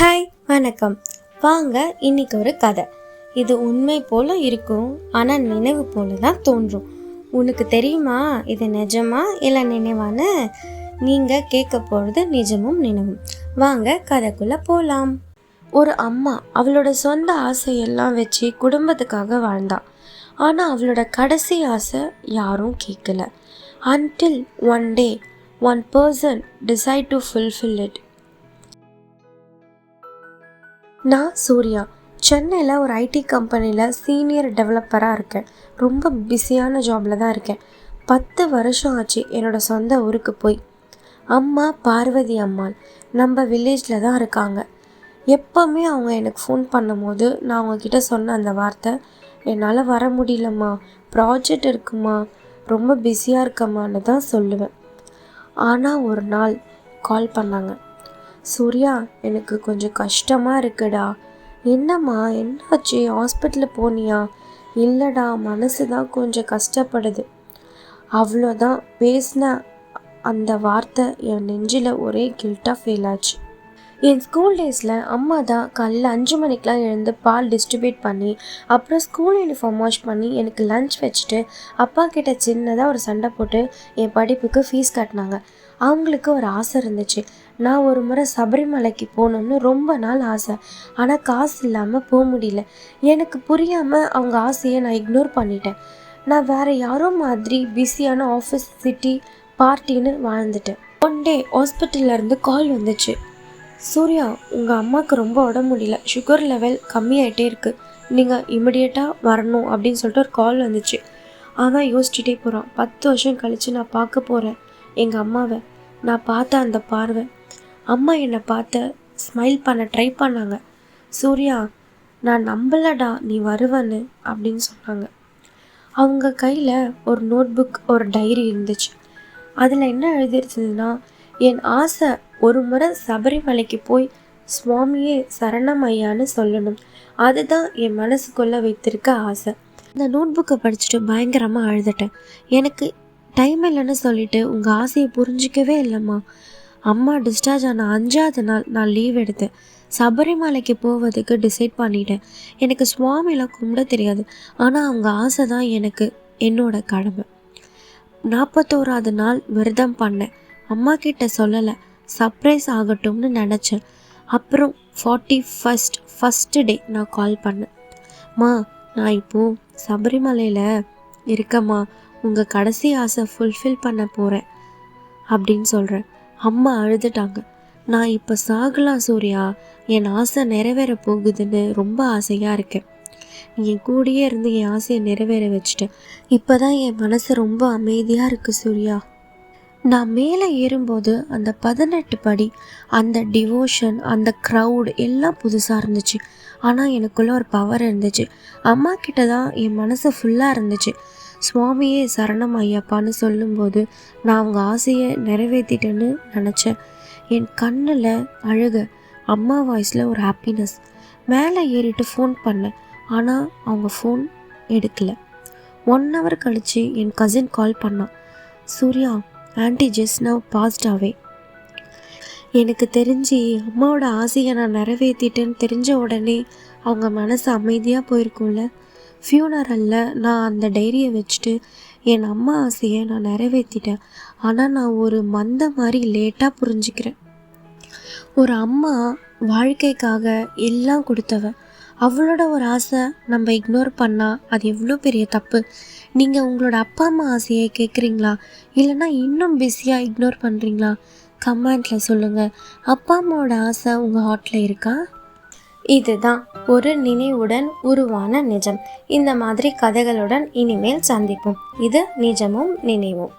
Hi வணக்கம். வாங்க இன்னைக்கு ஒரு கதை. இது உண்மை போல இருக்கும் ஆனால் நினைவு போல தான் தோன்றும். உனக்கு தெரியுமா இது நிஜமா இல்லை நினைவான நீங்கள் கேட்க போகிறது நிஜமும் நினைவும். வாங்க கதைக்குள்ளே போகலாம் ஒரு அம்மா அவளோட சொந்த ஆசையெல்லாம் வச்சு குடும்பத்துக்காக வாழ்ந்தா. ஆனால் அவளோட கடைசி ஆசை யாரும் கேட்கல. Until one day one person decide to fulfil it நான் சூர்யா. சென்னையில் ஒரு ஐடி கம்பெனியில் சீனியர் டெவலப்பராக இருக்கேன். ரொம்ப பிஸியான ஜாபில் தான் இருக்கேன். பத்து வருஷம் ஆச்சு என்னோடய சொந்த ஊருக்கு போய். அம்மா பார்வதி அம்மாள் நம்ம வில்லேஜில் தான் இருக்காங்க. எப்போவுமே அவங்க எனக்கு ஃபோன் பண்ணும்போது நான் அவங்கக்கிட்ட சொன்ன அந்த வார்த்தை என்னால் வர முடியலம்மா. ப்ராஜெக்ட் இருக்குமா? ரொம்ப பிஸியாக இருக்கம்மான்னு தான் சொல்லுவேன். ஆனால் ஒரு நாள் கால் பண்ணாங்க. சூர்யா எனக்கு கொஞ்சம் கஷ்டமாக இருக்குடா. என்னம்மா என்னாச்சு? ஹாஸ்பிட்டலில் போனியா? இல்லைடா மனசு தான் கொஞ்சம் கஷ்டப்படுது. அவ்வளோதான். பேசின அந்த வார்த்தை என் நெஞ்சில் ஒரே கில்ட்டாக ஃபீல் ஆச்சு. என் ஸ்கூல் டேஸில் அம்மா தான் காலையில் அஞ்சு மணிக்கெலாம் எழுந்து பால் டிஸ்ட்ரிபியூட் பண்ணி அப்புறம் ஸ்கூல் யூனிஃபார்ம் வாஷ் பண்ணி எனக்கு லஞ்ச் வச்சுட்டு அப்பா கிட்ட சின்னதாக ஒரு சண்டை போட்டு என் படிப்புக்கு ஃபீஸ் கட்டினாங்க. அவங்களுக்கு ஒரு ஆசை இருந்துச்சு. நான் ஒரு முறை சபரிமலைக்கு போகணுன்னு ரொம்ப நாள் ஆசை. ஆனால் காசு இல்லாமல் போக முடியல. எனக்கு புரியாமல் அவங்க ஆசையை நான் இக்னோர் பண்ணிட்டேன். நான் வேறு யாரோ மாதிரி பிஸியான ஆஃபீஸ் சிட்டி பார்ட்டின்னு வாழ்ந்துட்டேன். ஒன் டே ஹாஸ்பிட்டல்லேருந்து கால் வந்துச்சு. சூர்யா உங்கள் அம்மாவுக்கு ரொம்ப உடம்பு முடியல. சுகர் லெவல் கம்மியாயிட்டே இருக்குது நீங்கள் இமிடியேட்டாக வரணும் அப்படின்னு சொல்லிட்டு ஒரு கால் வந்துச்சு. அவன் யோசிச்சுட்டே போகிறான் பத்து வருஷம் கழித்து நான் பார்க்க போகிறேன் எங்கள் அம்மாவை. நான் பார்த்த அந்த பார்வை. அம்மா என்னை பார்த்த ஸ்மைல் பண்ண ட்ரை பண்ணாங்க. சூர்யா நான் நம்பலடா நீ வருவன்னு அப்படின்னு சொன்னாங்க. அவங்க கையில் ஒரு நோட்புக் ஒரு டைரி இருந்துச்சு. அதில் என்ன எழுதிருந்ததுன்னா என் ஆசை ஒரு முறை சபரிமலைக்கு போய் சுவாமியே சரணம் ஐயான்னு சொல்லணும். அதுதான் என் மனசுக்குள்ளே வைத்திருக்க ஆசை. இந்த நோட்புக்கை படிச்சுட்டு பயங்கரமாக அழுதுட்டேன். எனக்கு டைம் இல்லைன்னு சொல்லிட்டு உங்கள் ஆசையை புரிஞ்சிக்கவே இல்லைம்மா. அம்மா டிஸ்சார்ஜ் ஆன அஞ்சாவது நாள் நான் லீவ் எடுத்தேன். சபரிமலைக்கு போவதுக்கு டிசைட் பண்ணிட்டேன். எனக்கு சுவாமிலாம் கும்பிட தெரியாது. ஆனால் அவங்க ஆசை தான் எனக்கு என்னோட கடமை. நாற்பத்தோராது நாள் விரதம் பண்ணேன். அம்மா கிட்ட சொல்லலை. சர்ப்ரைஸ் ஆகட்டும்னு நினச்சேன். அப்புறம் ஃபார்ட்டி ஃபஸ்ட் ஃபஸ்ட்டு டே நான் கால் பண்ணேன். மா நான் இப்போது சபரிமலையில் இருக்கம்மா. உங்கள் கடைசி ஆசை ஃபுல்ஃபில் பண்ண போகிறேன் அப்படின்னு சொல்கிறேன் அம்மா அழுதுட்டாங்க. நான் இப்போ சாகலாம் சூர்யா. என் ஆசை நிறைவேற போகுதுன்னு ரொம்ப ஆசையாக இருக்கேன். என் கூடயே இருந்து என் ஆசையை நிறைவேற வச்சுட்டேன். இப்போ தான் என் மனசு ரொம்ப அமைதியாக இருக்குது சூர்யா. நான் மேலே ஏறும்போது அந்த பதினெட்டு படி அந்த டிவோஷன் அந்த க்ரௌட் எல்லாம் புதுசாக இருந்துச்சு. ஆனால் எனக்குள்ளே ஒரு பவர் இருந்துச்சு. அம்மா கிட்ட தான் என் மனசு ஃபுல்லாக இருந்துச்சு. சுவாமியே சரணம் ஐயப்பான்னு சொல்லும்போது நான் அவங்க ஆசையை நிறைவேற்றிட்டேன்னு நினச்சேன். என் கண்ணில் அழுக அம்மா வாய்ஸில் ஒரு ஹாப்பினஸ் மேலே ஏறிட்டு ஃபோன் பண்ணேன். ஆனால் அவங்க ஃபோன் எடுக்கலை. ஒன் ஹவர் கழித்து என் கசின் கால் பண்ணான் Surya aunty just now passed away எனக்கு தெரிஞ்சு அம்மாவோட ஆசையை நான் நிறைவேற்றிட்டேன்னு தெரிஞ்ச உடனே அவங்க மனசு அமைதியாக போயிருக்கும்ல. ஃபியூனரலில் நான் அந்த டைரியை வச்சுட்டு என் அம்மா ஆசையை நான் நிறைவேற்றிட்டேன் ஆனால் நான் ஒரு மந்த மாதிரி லேட்டாக புரிஞ்சுக்கிறேன். ஒரு அம்மா வாழ்க்கைக்காக எல்லாம் கொடுத்தவ அவளோட ஒரு ஆசை நம்ம இக்னோர் பண்ணால் அது எவ்வளோ பெரிய தப்பு? நீங்கள் உங்களோட அப்பா அம்மா ஆசையை கேட்குறீங்களா இல்லைன்னா இன்னும் பிஸியாக இக்னோர் பண்ணுறீங்களா கமெண்ட்டில் சொல்லுங்கள் அப்பா அம்மாவோட ஆசை உங்கள் ஹார்ட்டில் இருக்கா? இதுதான். ஒரு நினைவுடன் உருவான நிஜம். இந்த மாதிரி கதைகளுடன் இனிமேல் சந்திப்போம். இது நிஜமும் நினைவும்.